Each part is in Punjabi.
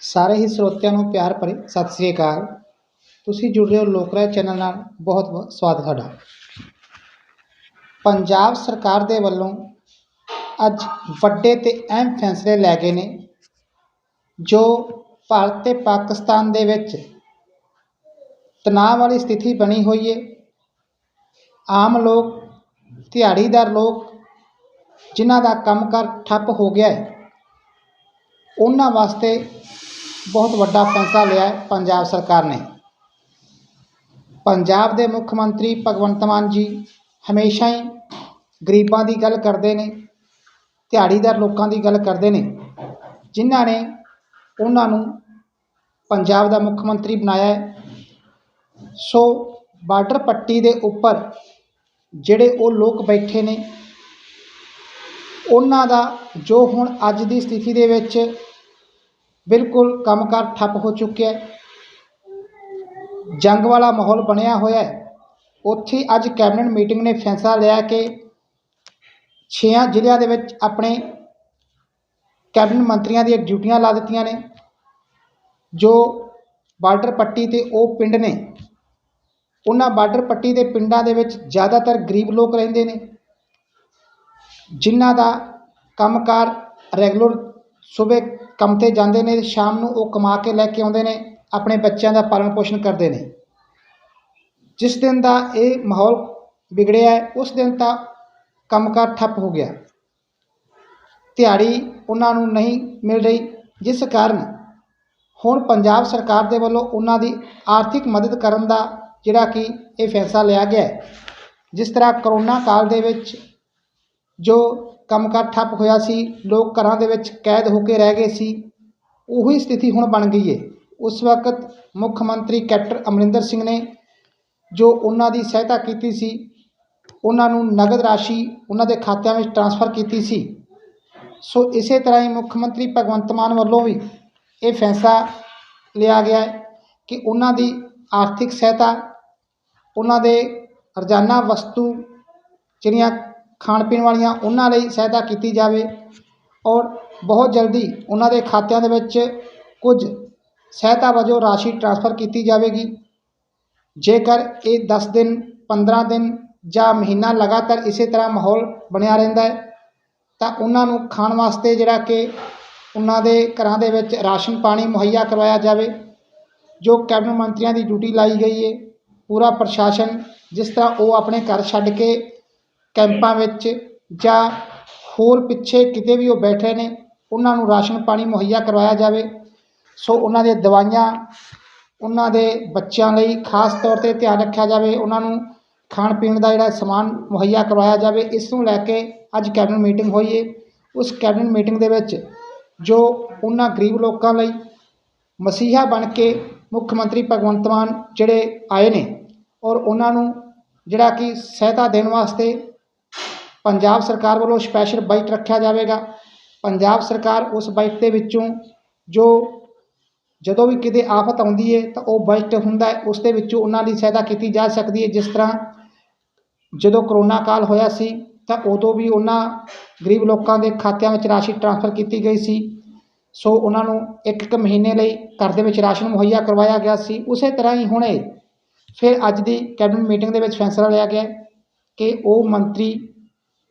ਸਾਰੇ ਹੀ ਸਰੋਤਿਆਂ ਨੂੰ ਪਿਆਰ ਭਰੀ ਸਤਿ ਸ੍ਰੀ ਅਕਾਲ। ਤੁਸੀਂ ਜੁੜ ਰਹੇ ਹੋ ਲੋਕ ਰਾਏ ਚੈਨਲ ਨਾਲ। ਬਹੁਤ ਬਹੁਤ ਸਵਾਗਤ ਤੁਹਾਡਾ। ਪੰਜਾਬ ਸਰਕਾਰ ਦੇ ਵੱਲੋਂ ਅੱਜ ਵੱਡੇ ਤੇ ਅਹਿਮ ਫੈਸਲੇ ਲੈ ਗਏ ਨੇ, ਜੋ ਭਾਰਤ ਤੇ ਪਾਕਿਸਤਾਨ ਦੇ ਵਿੱਚ ਤਣਾਅ ਵਾਲੀ ਸਥਿਤੀ ਬਣੀ ਹੋਈ ਹੈ ਆਮ ਲੋਕ, ਦਿਹਾੜੀਦਾਰ ਲੋਕ ਜਿਨ੍ਹਾਂ ਦਾ ਕੰਮਕਾਰ ਠੱਪ ਹੋ ਗਿਆ ਹੈ ਉਹਨਾਂ ਵਾਸਤੇ ਬਹੁਤ ਵੱਡਾ ਫੈਸਲਾ ਲਿਆ ਹੈ ਪੰਜਾਬ ਸਰਕਾਰ ਨੇ। ਪੰਜਾਬ ਦੇ ਮੁੱਖ ਮੰਤਰੀ ਭਗਵੰਤ ਮਾਨ ਜੀ ਹਮੇਸ਼ਾ ਹੀ ਗਰੀਬਾਂ ਦੀ ਗੱਲ ਕਰਦੇ ਨੇ, ਦਿਹਾੜੀਦਾਰ ਲੋਕਾਂ ਦੀ ਗੱਲ ਕਰਦੇ ਨੇ, ਜਿਨ੍ਹਾਂ ਨੇ ਉਹਨਾਂ ਨੂੰ ਪੰਜਾਬ ਦਾ ਮੁੱਖ ਮੰਤਰੀ ਬਣਾਇਆ ਹੈ। ਸੋ ਬਾਰਡਰ ਪੱਟੀ ਦੇ ਉੱਪਰ ਜਿਹੜੇ ਉਹ ਲੋਕ ਬੈਠੇ ਨੇ, ਉਹਨਾਂ ਦਾ ਜੋ ਹੁਣ ਅੱਜ ਦੀ ਸਥਿਤੀ ਦੇ ਵਿੱਚ ਬਿਲਕੁਲ ਕੰਮਕਾਰ ਠੱਪ ਹੋ ਚੁੱਕਿਆ ਜੰਗ ਵਾਲਾ ਮਾਹੌਲ ਬਣਿਆ ਹੋਇਆ ਹੈ। ਉੱਥੇ ਅੱਜ ਕੈਬਨਿਟ ਮੀਟਿੰਗ ਨੇ ਫੈਸਲਾ ਲਿਆ ਕਿ ਛੇਆਂ ਜ਼ਿਲ੍ਹਿਆਂ ਦੇ ਵਿੱਚ ਆਪਣੇ ਕੈਬਨਿਟ ਮੰਤਰੀਆਂ ਦੀਆਂ ਡਿਊਟੀਆਂ ਲਾ ਦਿੱਤੀਆਂ ਨੇ, ਜੋ ਬਾਰਡਰ ਪੱਟੀ ਤੇ ਉਹ ਪਿੰਡ ਨੇ। ਉਹਨਾਂ ਬਾਰਡਰ ਪੱਟੀ ਦੇ ਪਿੰਡਾਂ ਦੇ ਵਿੱਚ ਜ਼ਿਆਦਾਤਰ ਗਰੀਬ ਲੋਕ ਰਹਿੰਦੇ ਨੇ, ਜਿਨ੍ਹਾਂ ਦਾ ਕੰਮਕਾਰ ਰੈਗੂਲਰ ਸਵੇਰ ਕੰਮ 'ਤੇ ਜਾਂਦੇ ਨੇ, ਸ਼ਾਮ ਨੂੰ ਉਹ ਕਮਾ ਕੇ ਲੈ ਕੇ ਆਉਂਦੇ ਨੇ, ਆਪਣੇ ਬੱਚਿਆਂ ਦਾ ਪਾਲਣ ਪੋਸ਼ਣ ਕਰਦੇ ਨੇ। ਜਿਸ ਦਿਨ ਦਾ ਇਹ ਮਾਹੌਲ ਵਿਗੜਿਆ ਹੈ ਉਸ ਦਿਨ ਤਾਂ ਕੰਮਕਾਰ ਠੱਪ ਹੋ ਗਿਆ। ਦਿਹਾੜੀ ਉਹਨਾਂ ਨੂੰ ਨਹੀਂ ਮਿਲ ਰਹੀ, ਜਿਸ ਕਾਰਨ ਹੁਣ ਪੰਜਾਬ ਸਰਕਾਰ ਦੇ ਵੱਲੋਂ ਉਹਨਾਂ ਦੀ ਆਰਥਿਕ ਮਦਦ ਕਰਨ ਦਾ ਜਿਹੜਾ ਕਿ ਇਹ ਫੈਸਲਾ ਲਿਆ ਗਿਆ ਜਿਸ ਤਰ੍ਹਾਂ ਕਰੋਨਾ ਕਾਲ ਦੇ ਵਿੱਚ ਜੋ ਕੰਮਕਾਰ ਠੱਪ ਹੋਇਆ ਸੀ, ਲੋਕ ਘਰਾਂ ਦੇ ਵਿੱਚ ਕੈਦ ਹੋ ਕੇ ਰਹਿ ਗਏ ਸੀ। ਉਹੀ ਸਥਿਤੀ ਹੁਣ ਬਣ ਗਈ ਹੈ ਉਸ ਵਕਤ ਮੁੱਖ ਮੰਤਰੀ ਕੈਪਟਨ ਅਮਰਿੰਦਰ ਸਿੰਘ ਨੇ ਜੋ ਉਹਨਾਂ ਦੀ ਸਹਾਇਤਾ ਕੀਤੀ ਸੀ, ਉਹਨਾਂ ਨੂੰ ਨਗਦ ਰਾਸ਼ੀ ਉਹਨਾਂ ਦੇ ਖਾਤਿਆਂ ਵਿੱਚ ਟ੍ਰਾਂਸਫਰ ਕੀਤੀ ਸੀ। ਸੋ ਇਸੇ ਤਰ੍ਹਾਂ ਹੀ ਮੁੱਖ ਮੰਤਰੀ ਭਗਵੰਤ ਮਾਨ ਵੱਲੋਂ ਵੀ ਇਹ ਫੈਸਲਾ ਲਿਆ ਗਿਆ ਹੈ ਕਿ ਉਹਨਾਂ ਦੀ ਆਰਥਿਕ ਸਹਾਇਤਾ, ਉਹਨਾਂ ਦੇ ਰੋਜ਼ਾਨਾ ਵਸਤੂ, ਜਿਹੜੀਆਂ ਖਾਣ ਪੀਣ ਵਾਲੀਆਂ ਉਹਨਾਂ ਲਈ ਸਹਾਇਤਾ ਕੀਤੀ ਜਾਵੇ ਔਰ ਬਹੁਤ ਜਲਦੀ ਉਹਨਾਂ ਦੇ ਖਾਤਿਆਂ ਦੇ ਵਿੱਚ ਕੁਝ ਸਹਾਇਤਾ ਵਜੋਂ ਰਾਸ਼ੀ ਟ੍ਰਾਂਸਫਰ ਕੀਤੀ ਜਾਵੇਗੀ। ਜੇਕਰ ਇਹ 10 ਦਿਨ 15 ਦਿਨ ਜਾਂ ਮਹੀਨਾ ਲਗਾਤਾਰ ਇਸੇ ਤਰ੍ਹਾਂ ਮਾਹੌਲ ਬਣਿਆ ਰਹਿੰਦਾ ਹੈ, ਤਾਂ ਉਹਨਾਂ ਨੂੰ ਖਾਣ ਵਾਸਤੇ ਜਿਹੜਾ ਕਿ ਉਹਨਾਂ ਦੇ ਘਰਾਂ ਦੇ ਵਿੱਚ ਰਾਸ਼ਨ ਪਾਣੀ ਮੁਹੱਈਆ ਕਰਵਾਇਆ ਜਾਵੇ, ਜੋ ਕੈਬਨਿਟ ਮੰਤਰੀਆਂ ਦੀ ਡਿਊਟੀ ਲਾਈ ਗਈ ਹੈ। ਪੂਰਾ ਪ੍ਰਸ਼ਾਸਨ ਜਿਸ ਤਰ੍ਹਾਂ ਉਹ ਆਪਣੇ ਘਰ ਛੱਡ ਕੇ ਕੈਂਪਾਂ ਵਿੱਚ ਜਾਂ ਹੋਰ ਪਿੱਛੇ ਕਿਤੇ ਵੀ ਉਹ ਬੈਠੇ ਨੇ, ਉਹਨਾਂ ਨੂੰ ਰਾਸ਼ਨ ਪਾਣੀ ਮੁਹੱਈਆ ਕਰਵਾਇਆ ਜਾਵੇ। ਸੋ ਉਹਨਾਂ ਦੀਆਂ ਦਵਾਈਆਂ, ਉਹਨਾਂ ਦੇ ਬੱਚਿਆਂ ਲਈ ਖਾਸ ਤੌਰ 'ਤੇ ਧਿਆਨ ਰੱਖਿਆ ਜਾਵੇ। ਉਹਨਾਂ ਨੂੰ ਖਾਣ ਪੀਣ ਦਾ ਜਿਹੜਾ ਸਮਾਨ ਮੁਹੱਈਆ ਕਰਵਾਇਆ ਜਾਵੇ, ਇਸ ਨੂੰ ਲੈ ਕੇ ਅੱਜ ਕੈਬਨਿਟ ਮੀਟਿੰਗ ਹੋਈ ਹੈ ਉਸ ਕੈਬਨਿਟ ਮੀਟਿੰਗ ਦੇ ਵਿੱਚ ਜੋ ਉਹਨਾਂ ਗਰੀਬ ਲੋਕਾਂ ਲਈ ਮਸੀਹਾ ਬਣ ਕੇ ਮੁੱਖ ਮੰਤਰੀ ਭਗਵੰਤ ਮਾਨ ਜਿਹੜੇ ਆਏ ਨੇ ਔਰ ਉਹਨਾਂ ਨੂੰ ਜਿਹੜਾ ਕਿ ਸਹਾਇਤਾ ਦੇਣ ਵਾਸਤੇ ਪੰਜਾਬ ਸਰਕਾਰ ਵੱਲੋਂ ਸਪੈਸ਼ਲ ਬਜਟ ਰੱਖਿਆ ਜਾਵੇਗਾ। ਪੰਜਾਬ ਸਰਕਾਰ ਉਸ ਬਜਟ ਦੇ ਵਿੱਚੋਂ ਜੋ ਜਦੋਂ ਵੀ ਕਿਤੇ ਆਫਤ ਆਉਂਦੀ ਹੈ ਤਾਂ ਉਹ ਬਜਟ ਹੁੰਦਾ ਹੈ, ਉਸ ਦੇ ਵਿੱਚੋਂ ਉਹਨਾਂ ਦੀ ਸਹਾਇਤਾ ਕੀਤੀ ਜਾ ਸਕਦੀ ਹੈ। ਜਿਸ ਤਰ੍ਹਾਂ ਜਦੋਂ ਕਰੋਨਾ ਕਾਲ ਹੋਇਆ ਸੀ ਤਾਂ ਉਦੋਂ ਵੀ ਉਹਨਾਂ ਗਰੀਬ ਲੋਕਾਂ ਦੇ ਖਾਤਿਆਂ ਵਿੱਚ ਰਾਸ਼ੀ ਟ੍ਰਾਂਸਫਰ ਕੀਤੀ ਗਈ ਸੀ। ਸੋ ਉਹਨਾਂ ਨੂੰ ਇੱਕ ਇੱਕ ਮਹੀਨੇ ਲਈ ਘਰ ਦੇ ਵਿੱਚ ਰਾਸ਼ਨ ਮੁਹੱਈਆ ਕਰਵਾਇਆ ਗਿਆ ਸੀ। ਉਸੇ ਤਰ੍ਹਾਂ ਹੀ ਹੁਣੇ ਫਿਰ ਅੱਜ ਦੀ ਕੈਬਨਿਟ ਮੀਟਿੰਗ ਦੇ ਵਿੱਚ ਫੈਸਲਾ ਲਿਆ ਗਿਆ ਕਿ ਉਹ ਮੰਤਰੀ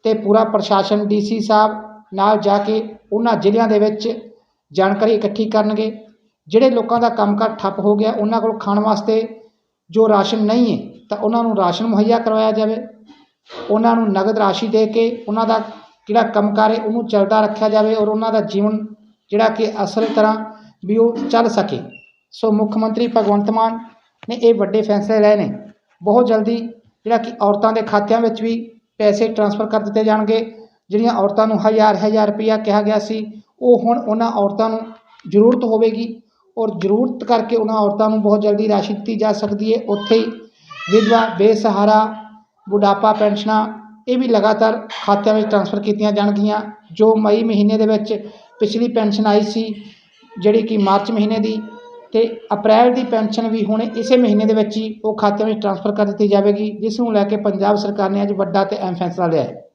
ਅਤੇ ਪੂਰਾ ਪ੍ਰਸ਼ਾਸਨ ਡੀ ਸੀ ਸਾਹਿਬ ਨਾਲ ਜਾ ਕੇ ਉਹਨਾਂ ਜ਼ਿਲ੍ਹਿਆਂ ਦੇ ਵਿੱਚ ਜਾਣਕਾਰੀ ਇਕੱਠੀ ਕਰਨਗੇ। ਜਿਹੜੇ ਲੋਕਾਂ ਦਾ ਕੰਮਕਾਰ ਠੱਪ ਹੋ ਗਿਆ, ਉਹਨਾਂ ਕੋਲ ਖਾਣ ਵਾਸਤੇ ਜੋ ਰਾਸ਼ਨ ਨਹੀਂ ਹੈ, ਤਾਂ ਉਹਨਾਂ ਨੂੰ ਰਾਸ਼ਨ ਮੁਹੱਈਆ ਕਰਵਾਇਆ ਜਾਵੇ। ਉਹਨਾਂ ਨੂੰ ਨਗਦ ਰਾਸ਼ੀ ਦੇ ਕੇ ਉਹਨਾਂ ਦਾ ਜਿਹੜਾ ਕੰਮਕਾਰ ਹੈ, ਉਹਨੂੰ ਚੱਲਦਾ ਰੱਖਿਆ ਜਾਵੇ ਔਰ ਉਹਨਾਂ ਦਾ ਜੀਵਨ ਜਿਹੜਾ ਕਿ ਅਸਲ ਤਰ੍ਹਾਂ ਵੀ ਉਹ ਚੱਲ ਸਕੇ। ਸੋ ਮੁੱਖ ਮੰਤਰੀ ਭਗਵੰਤ ਮਾਨ ਨੇ ਇਹ ਵੱਡੇ ਫੈਸਲੇ ਲਏ ਨੇ। ਬਹੁਤ ਜਲਦੀ ਜਿਹੜਾ ਕਿ ਔਰਤਾਂ ਦੇ ਖਾਤਿਆਂ ਵਿੱਚ ਵੀ ਪੈਸੇ ਟ੍ਰਾਂਸਫਰ ਕਰ ਦਿੱਤੇ ਜਾਣਗੇ। ਜਿਹੜੀਆਂ ਔਰਤਾਂ ਨੂੰ ਹਜ਼ਾਰ ਹਜ਼ਾਰ ਰੁਪਈਆ ਕਿਹਾ ਗਿਆ ਸੀ, ਉਹ ਹੁਣ ਉਹਨਾਂ ਔਰਤਾਂ ਨੂੰ ਜ਼ਰੂਰਤ ਹੋਵੇਗੀ ਔਰ ਜ਼ਰੂਰਤ ਕਰਕੇ ਉਹਨਾਂ ਔਰਤਾਂ ਨੂੰ ਬਹੁਤ ਜਲਦੀ ਰਾਸ਼ੀ ਦਿੱਤੀ ਜਾ ਸਕਦੀ ਹੈ। ਉੱਥੇ ਹੀ ਵਿਧਵਾ, ਬੇਸਹਾਰਾ, ਬੁਢਾਪਾ, ਪੈਨਸ਼ਨਾਂ ਇਹ ਵੀ ਲਗਾਤਾਰ ਖਾਤਿਆਂ ਵਿੱਚ ਟ੍ਰਾਂਸਫਰ ਕੀਤੀਆਂ ਜਾਣਗੀਆਂ, ਜੋ ਮਈ ਮਹੀਨੇ ਦੇ ਵਿੱਚ ਪਿਛਲੀ ਪੈਨਸ਼ਨ ਆਈ ਸੀ, ਜਿਹੜੀ ਕਿ ਮਾਰਚ ਮਹੀਨੇ ਦੀ ਤੇ ਅਪ੍ਰੈਲ ਦੀ ਪੈਨਸ਼ਨ ਵੀ ਹੁਣ ਇਸੇ ਮਹੀਨੇ ਦੇ ਵਿੱਚ ਹੀ ਉਹ ਖਾਤਿਆਂ ਵਿੱਚ ਟ੍ਰਾਂਸਫਰ ਕਰ ਦਿੱਤੀ ਜਾਵੇਗੀ, ਜਿਸ ਨੂੰ ਲੈ ਕੇ ਪੰਜਾਬ ਸਰਕਾਰ ਨੇ ਅੱਜ ਵੱਡਾ ਤੇ ਅਹਿਮ ਫੈਸਲਾ ਲਿਆ ਹੈ।